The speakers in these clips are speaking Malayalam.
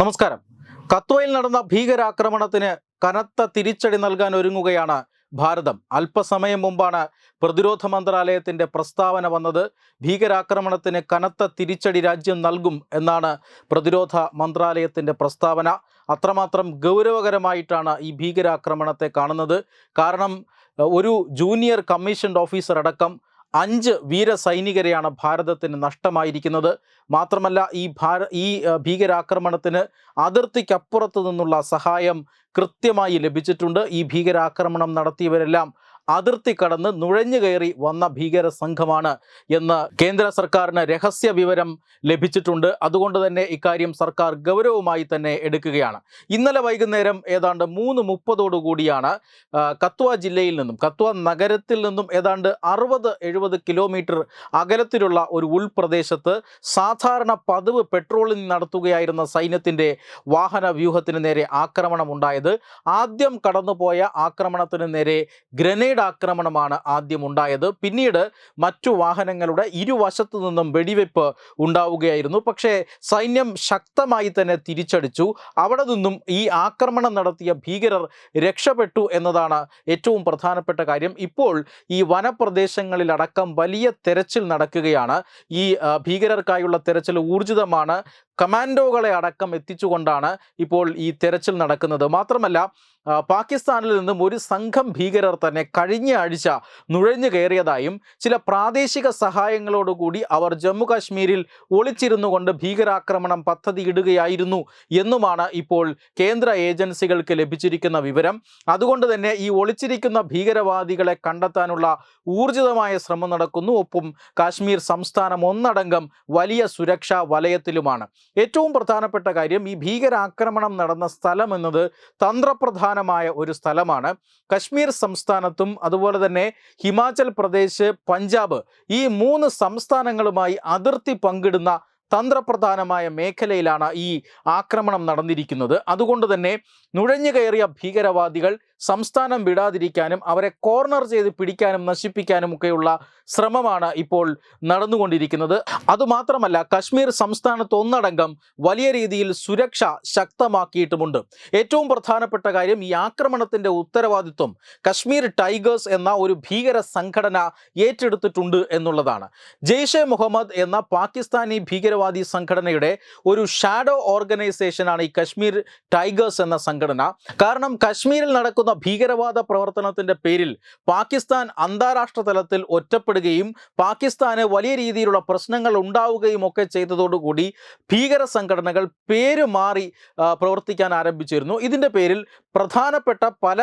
നമസ്കാരം. കത്വയിൽ നടന്ന ഭീകരാക്രമണത്തിന് കനത്ത തിരിച്ചടി നൽകാൻ ഒരുങ്ങുകയാണ് ഭാരതം. അല്പസമയം മുമ്പാണ് പ്രതിരോധ മന്ത്രാലയത്തിന്റെ പ്രസ്താവന വന്നത്. ഭീകരാക്രമണത്തിന് കനത്ത തിരിച്ചടി രാജ്യം നൽകും എന്നാണ് പ്രതിരോധ മന്ത്രാലയത്തിന്റെ പ്രസ്താവന. അത്രമാത്രം ഗൗരവകരമായിട്ടാണ് ഈ ഭീകരാക്രമണത്തെ കാണുന്നത്. കാരണം ഒരു ജൂനിയർ കമ്മീഷൻഡ് ഓഫീസർ അടക്കം അഞ്ച് വീരസൈനികരെയാണ് ഭാരതത്തിന് നഷ്ടമായിരിക്കുന്നത്. മാത്രമല്ല ഈ ഭാര ഈ ഭീകരാക്രമണത്തിന് അതിർത്തിക്കപ്പുറത്തു നിന്നുള്ള സഹായം കൃത്യമായി ലഭിച്ചിട്ടുണ്ട്. ഈ ഭീകരാക്രമണം നടത്തിയവരെല്ലാം അതിർത്തി കടന്ന് നുഴഞ്ഞു കയറി വന്ന ഭീകര സംഘമാണ് എന്ന് കേന്ദ്ര സർക്കാരിന് രഹസ്യ വിവരം ലഭിച്ചിട്ടുണ്ട്. അതുകൊണ്ട് തന്നെ ഇക്കാര്യം സർക്കാർ ഗൗരവമായി തന്നെ എടുക്കുകയാണ്. ഇന്നലെ വൈകുന്നേരം ഏതാണ്ട് മൂന്ന് മുപ്പതോടുകൂടിയാണ് കത്വ ജില്ലയിൽ നിന്നും കത്വ നഗരത്തിൽ നിന്നും ഏതാണ്ട് അറുപത് എഴുപത് കിലോമീറ്റർ അകലത്തിലുള്ള ഒരു ഉൾപ്രദേശത്ത് സാധാരണ പതിവ് പെട്രോളിംഗ് നടത്തുകയായിരുന്ന സൈന്യത്തിന്റെ വാഹന വ്യൂഹത്തിന് നേരെ ആക്രമണം ഉണ്ടായത് ആദ്യം കടന്നുപോയ ആക്രമണത്തിന് നേരെ ഗ്രനേഡ് ആക്രമണമാണ് ആദ്യം ഉണ്ടായത് പിന്നീട് മറ്റു വാഹനങ്ങളുടെ ഇരുവശത്തു നിന്നും വെടിവെപ്പ് ഉണ്ടാവുകയായിരുന്നു. പക്ഷേ സൈന്യം ശക്തമായി തന്നെ തിരിച്ചടിച്ചു. അവിടെ നിന്നും ഈ ആക്രമണം നടത്തിയ ഭീകരർ രക്ഷപ്പെട്ടു എന്നതാണ് ഏറ്റവും പ്രധാനപ്പെട്ട കാര്യം. ഇപ്പോൾ ഈ വനപ്രദേശങ്ങളിലടക്കം വലിയ തെരച്ചിൽ നടക്കുകയാണ്. ഈ ഭീകരർക്കായുള്ള തെരച്ചിൽ ഊർജിതമാണ്. കമാൻഡോകളെ അടക്കം എത്തിച്ചുകൊണ്ടാണ് ഇപ്പോൾ ഈ തെരച്ചിൽ നടക്കുന്നത്. മാത്രമല്ല പാകിസ്ഥാനിൽ നിന്നും ഒരു സംഘം ഭീകരർ തന്നെ ആഴ്ച നുഴഞ്ഞു കയറിയതായും ചില പ്രാദേശിക സഹായങ്ങളോടുകൂടി അവർ ജമ്മു കാശ്മീരിൽ ഒളിച്ചിരുന്നു കൊണ്ട് ഭീകരാക്രമണം പദ്ധതിയിടുകയായിരുന്നു എന്നുമാണ് ഇപ്പോൾ കേന്ദ്ര ഏജൻസികൾക്ക് ലഭിച്ചിരിക്കുന്ന വിവരം. അതുകൊണ്ട് തന്നെ ഈ ഒളിച്ചിരിക്കുന്ന ഭീകരവാദികളെ കണ്ടെത്താനുള്ള ഊർജിതമായ ശ്രമം നടക്കുന്നു. ഒപ്പം കാശ്മീർ സംസ്ഥാനം ഒന്നടങ്കം വലിയ സുരക്ഷാ വലയത്തിലുമാണ്. ഏറ്റവും പ്രധാനപ്പെട്ട കാര്യം ഈ ഭീകരാക്രമണം നടന്ന സ്ഥലം എന്നത് തന്ത്രപ്രധാനമായ ഒരു സ്ഥലമാണ്. കശ്മീർ സംസ്ഥാനത്തും അതുപോലെ തന്നെ ഹിമാചൽ പ്രദേശ് പഞ്ചാബ് ഈ മൂന്ന് സംസ്ഥാനങ്ങളുമായി അതിർത്തി പങ്കിടുന്ന തന്ത്രപ്രധാനമായ മേഖലയിലാണ് ഈ ആക്രമണം നടന്നിരിക്കുന്നത്. അതുകൊണ്ട് തന്നെ നുഴഞ്ഞു കയറിയ ഭീകരവാദികൾ സംസ്ഥാനം വിടാതിരിക്കാനും അവരെ കോർണർ ചെയ്ത് പിടിക്കാനും നശിപ്പിക്കാനും ഒക്കെയുള്ള ശ്രമമാണ് ഇപ്പോൾ നടന്നുകൊണ്ടിരിക്കുന്നത്. അതുമാത്രമല്ല കശ്മീർ സംസ്ഥാനത്ത് ഒന്നടങ്കം വലിയ രീതിയിൽ സുരക്ഷ ശക്തമാക്കിയിട്ടുമുണ്ട്. ഏറ്റവും പ്രധാനപ്പെട്ട കാര്യം ഈ ആക്രമണത്തിന്റെ ഉത്തരവാദിത്വം കശ്മീർ ടൈഗേഴ്സ് എന്ന ഒരു ഭീകര സംഘടന ഏറ്റെടുത്തിട്ടുണ്ട് എന്നുള്ളതാണ്. ജെയ്ഷെ മുഹമ്മദ് എന്ന പാകിസ്ഥാനി ഭീകരവാദി സംഘടനയുടെ ഒരു ഷാഡോ ഓർഗനൈസേഷനാണ് ഈ കശ്മീർ ടൈഗേഴ്സ് എന്ന സംഘടന. കാരണം കശ്മീരിൽ നടക്കുന്ന ഭീകരവാദ പ്രവർത്തനത്തിന്റെ പേരിൽ പാകിസ്ഥാൻ അന്താരാഷ്ട്ര തലത്തിൽ ഒറ്റപ്പെടുകയും പാകിസ്ഥാന് വലിയ രീതിയിലുള്ള പ്രശ്നങ്ങൾ ഉണ്ടാവുകയും ഒക്കെ ചെയ്തതോടുകൂടി ഭീകര സംഘടനകൾ പേര് മാറി പ്രവർത്തിക്കാൻ ആരംഭിച്ചിരുന്നു. ഇതിന്റെ പേരിൽ പ്രധാനപ്പെട്ട പല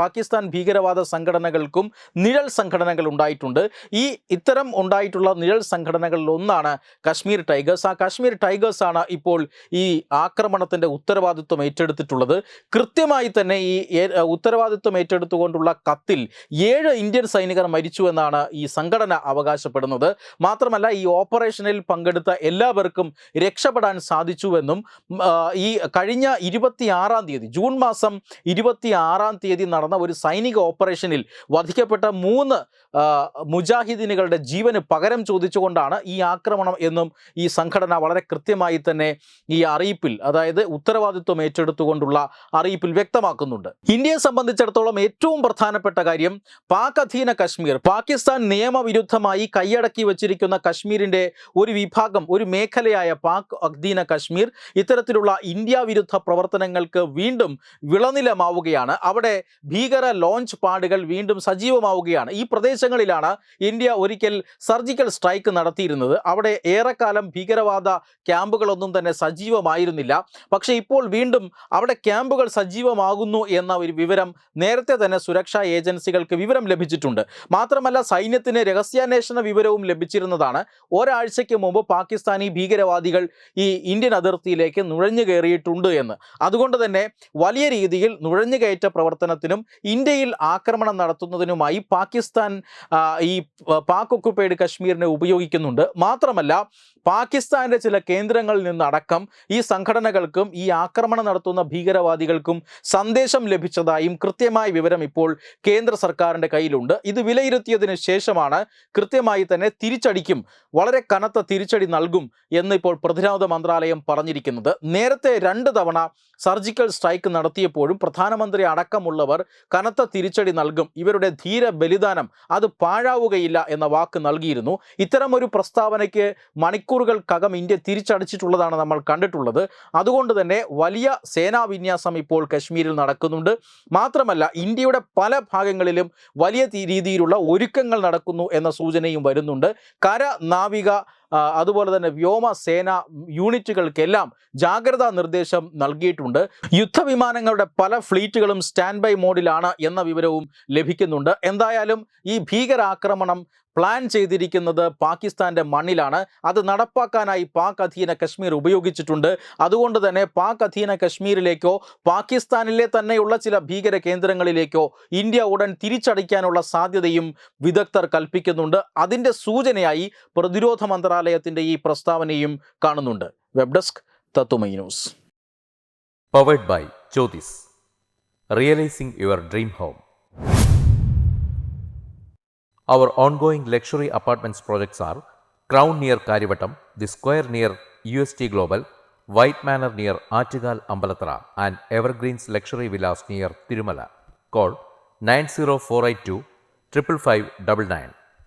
പാകിസ്ഥാൻ ഭീകരവാദ സംഘടനകൾക്കും നിഴൽ സംഘടനകൾ ഉണ്ടായിട്ടുണ്ട്. ഈ ഇത്തരം ഉണ്ടായിട്ടുള്ള നിഴൽ സംഘടനകളിൽ ഒന്നാണ് കശ്മീർ ടൈഗേഴ്സ്. ആ കാശ്മീർ ടൈഗേഴ്സ് ആണ് ഇപ്പോൾ ഈ ആക്രമണത്തിന്റെ ഉത്തരവാദിത്വം ഏറ്റെടുത്തിട്ടുള്ളത്. കൃത്യമായി തന്നെ ഈ ഉത്തരവാദിത്വം ഏറ്റെടുത്തുകൊണ്ടുള്ള കത്തിൽ ഏഴ് ഇന്ത്യൻ സൈനികർ മരിച്ചു എന്നാണ് ഈ സംഘടന അവകാശപ്പെടുന്നത്. മാത്രമല്ല ഈ ഓപ്പറേഷനിൽ പങ്കെടുത്ത എല്ലാവർക്കും രക്ഷപ്പെടാൻ സാധിച്ചുവെന്നും ഈ കഴിഞ്ഞ ഇരുപത്തിയാറാം തീയതി ജൂൺ മാസം ഇരുപത്തി ആറാം തീയതി നടന്ന ഒരു സൈനിക ഓപ്പറേഷനിൽ വധിക്കപ്പെട്ട മൂന്ന് മുജാഹിദീനുകളുടെ ജീവന് പകരം ചോദിച്ചുകൊണ്ടാണ് ഈ ആക്രമണം എന്നും ഈ സംഘടന വളരെ കൃത്യമായി തന്നെ ഈ അറിയിപ്പിൽ അതായത് ഉത്തരവാദിത്വം ഏറ്റെടുത്തുകൊണ്ടുള്ള അറിയിപ്പിൽ വ്യക്തമാക്കുന്നുണ്ട്. ഇന്ത്യയെ സംബന്ധിച്ചിടത്തോളം ഏറ്റവും പ്രധാനപ്പെട്ട കാര്യം പാക് അധീന കശ്മീർ പാകിസ്ഥാൻ നിയമവിരുദ്ധമായി കൈയടക്കി വച്ചിരിക്കുന്ന കശ്മീരിന്റെ ഒരു വിഭാഗം ഒരു മേഖലയായ പാക് അധീന കശ്മീർ ഇത്തരത്തിലുള്ള ഇന്ത്യ വിരുദ്ധ പ്രവർത്തനങ്ങൾക്ക് വീണ്ടും വിളനിലമാവുകയാണ്. അവിടെ ഭീകര ലോഞ്ച് പാഡുകൾ വീണ്ടും സജീവമാവുകയാണ്. ഈ പ്രദേശങ്ങളിലാണ് ഇന്ത്യ ഒരിക്കൽ സർജിക്കൽ സ്ട്രൈക്ക് നടത്തിയിരുന്നത്. അവിടെ ഏറെക്കാലം ഭീകരവാദ ക്യാമ്പുകളൊന്നും തന്നെ സജീവമായിരുന്നില്ല. പക്ഷേ ഇപ്പോൾ വീണ്ടും അവിടെ ക്യാമ്പുകൾ സജീവമാകുന്നു എന്ന ഒരു വിവരം നേരത്തെ തന്നെ സുരക്ഷാ ഏജൻസികൾക്ക് വിവരം ലഭിച്ചിട്ടുണ്ട്. മാത്രമല്ല സൈന്യത്തിന് രഹസ്യാന്വേഷണ വിവരവും ലഭിച്ചിരുന്നതാണ്. ഒരാഴ്ചയ്ക്ക് മുമ്പ് പാകിസ്ഥാനി ഭീകരവാദികൾ ഈ ഇന്ത്യൻ അതിർത്തിയിലേക്ക് നുഴഞ്ഞു കയറിയിട്ടുണ്ട് എന്ന്. അതുകൊണ്ട് തന്നെ വലിയ രീതിയിൽ നുഴഞ്ഞുകയറ്റ പ്രവർത്തനത്തിനും ഇന്ത്യയിൽ ആക്രമണം നടത്തുന്നതിനുമായി പാകിസ്ഥാൻ ഈ പാക് ഒക്കുപ്പൈഡ് കശ്മീരിനെ ഉപയോഗിക്കുന്നുണ്ട്. മാത്രമല്ല പാകിസ്ഥാന്റെ ചില കേന്ദ്രങ്ങളിൽ നിന്നടക്കം ഈ സംഘടനകൾക്കും ഈ ആക്രമണം നടത്തുന്ന ഭീകരവാദികൾക്കും സന്ദേശം ലഭിച്ചതായും കൃത്യമായ വിവരം ഇപ്പോൾ കേന്ദ്ര സർക്കാരിന്റെ കയ്യിലുണ്ട്. ഇത് വിലയിരുത്തിയതിനു ശേഷമാണ് കൃത്യമായി തന്നെ തിരിച്ചടിക്കും വളരെ കനത്ത തിരിച്ചടി നൽകും എന്ന് ഇപ്പോൾ പ്രതിരോധ മന്ത്രാലയം പറഞ്ഞിരിക്കുന്നത്. നേരത്തെ രണ്ട് തവണ സർജിക്കൽ സ്ട്രൈക്ക് നടത്തിയപ്പോഴും പ്രധാനമന്ത്രി അടക്കമുള്ളവർ കനത്ത തിരിച്ചടി നൽകും ഇവരുടെ ധീര ബലിദാനം അത് പാഴാവുകയില്ല എന്ന വാക്ക് നൽകിയിരുന്നു. ഇത്തരമൊരു പ്രസ്താവനയ്ക്ക് പ്രസ്താവനയ്ക്ക് മണിക്കൂറുകൾക്കകം ഇന്ത്യ തിരിച്ചടിച്ചിട്ടുള്ളതാണ് നമ്മൾ കണ്ടിട്ടുള്ളത്. അതുകൊണ്ട് തന്നെ വലിയ സേനാ വിന്യാസം ഇപ്പോൾ കശ്മീരിൽ നടക്കുന്നുണ്ട്. മാത്രമല്ല ഇന്ത്യയുടെ പല ഭാഗങ്ങളിലും വലിയ രീതിയിലുള്ള ഒരുക്കങ്ങൾ നടക്കുന്നു എന്ന സൂചനയും വരുന്നുണ്ട്. കര നാവിക അതുപോലെ തന്നെ വ്യോമസേന യൂണിറ്റുകൾക്കെല്ലാം ജാഗ്രതാ നിർദ്ദേശം നൽകിയിട്ടുണ്ട്. യുദ്ധവിമാനങ്ങളുടെ പല ഫ്ലീറ്റുകളും സ്റ്റാൻഡ് ബൈ മോഡിലാണ് എന്ന വിവരവും ലഭിക്കുന്നുണ്ട്. എന്തായാലും ഈ ഭീകരാക്രമണം പ്ലാൻ ചെയ്തിരിക്കുന്നത് പാകിസ്ഥാന്റെ മണ്ണിലാണ്. അത് നടപ്പാക്കാനായി പാക് അധീന കശ്മീർ ഉപയോഗിച്ചിട്ടുണ്ട്. അതുകൊണ്ട് തന്നെ പാക് അധീന കശ്മീരിലേക്കോ പാകിസ്ഥാനിലെ തന്നെയുള്ള ചില ഭീകര കേന്ദ്രങ്ങളിലേക്കോ ഇന്ത്യ ഉടൻ തിരിച്ചടിക്കാനുള്ള സാധ്യതയും വിദഗ്ധർ കൽപ്പിക്കുന്നുണ്ട്. അതിന്റെ സൂചനയായി പ്രതിരോധ മന്ത്രാലയത്തിന്റെ ഈ പ്രസ്താവനയും കാണുന്നുണ്ട് വെബ് ഡെസ്ക് തത്തുമൈ news Powered by Jyotis. Realizing your dream home. Our ongoing luxury apartments projects are Crown near Karivattam, The Square near UST Global, White Manor near Achigal Ambalatra, and Evergreens Luxury Villas near Tirumala. Call 90482 55599.